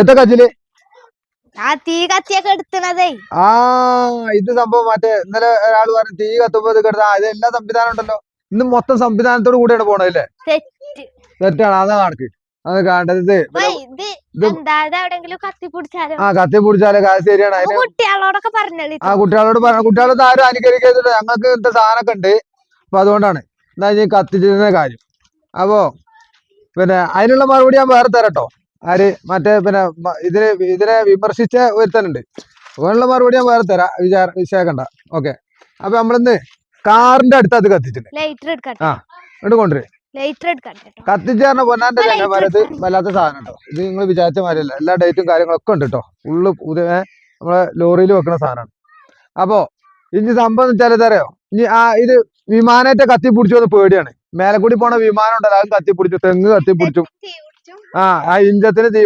എത്ര ആ തീ കത്തിയൊക്കെ എടുത്തണതേ. ആ ഇത് സംഭവം മറ്റേ ഇന്നലെ ഒരാൾ പറഞ്ഞു തീ കത്തുമ്പോ ഇത് കിടന്ന ഇത് എല്ലാ സംവിധാനം ഉണ്ടല്ലോ. ഇന്ന് മൊത്തം സംവിധാനത്തോട് കൂടിയാണ് പോണത് അല്ലേ? തെറ്റാണ് അതാ കണക്ക്. അത് കണ്ടത് ആ കത്തി പിടിച്ചാലേ കാര്യം ശരിയാണ്. അതിന് കുട്ടികളോടൊക്കെ ആ കുട്ടികളോട് പറഞ്ഞു കുട്ടികളോട് ആരും അനുകരിക്കുന്നില്ല ഞങ്ങൾക്ക് ഇന്നത്തെ സാധനമൊക്കെ ഉണ്ട്. അപ്പൊ അതുകൊണ്ടാണ്. എന്താ കത്തിച്ചിരുന്ന കാര്യം. അപ്പോ പിന്നെ അതിനുള്ള മറുപടി ഞാൻ വേറെ തരട്ടോ ആര് മറ്റേ പിന്നെ ഇതിനെ ഇതിനെ വിമർശിച്ച ഒരുത്തനുണ്ട്. അതിനുള്ള മറുപടി ഞാൻ വേറെ തരാം. വിചാര വിശേഖണ്ട ഓക്കെ. അപ്പൊ നമ്മളിന്ന് കാറിന്റെ അടുത്ത് അത് കത്തിച്ചിട്ടുണ്ട്. ആ ഇങ്ങോട്ട് കൊണ്ടുവരും. കത്തിച്ചാറിന് പൊന്നാന്റെ വലത് വല്ലാത്ത സാധനം കേട്ടോ. ഇത് നിങ്ങൾ വിചാരിച്ച മാതിരിയല്ല. എല്ലാ ഡേറ്റും കാര്യങ്ങളൊക്കെ ഉണ്ട് കേട്ടോ. ഫുള്ള് പുതിയ നമ്മളെ ലോറിയിൽ വെക്കുന്ന സാധനമാണ് അപ്പോ ഇനി സംഭവം വെച്ചാൽ അറിയോ ഇനി ആ ഇത് വിമാനത്തെ കത്തി പിടിച്ചു പേടിയാണ്. മേലെ കൂടി പോണ വിമാനം ഉണ്ടല്ലോ അതും കത്തി പിടിച്ചു തെങ്ങ് കത്തി പിടിച്ചു ആ ആ ഇഞ്ചത്തിന് തീ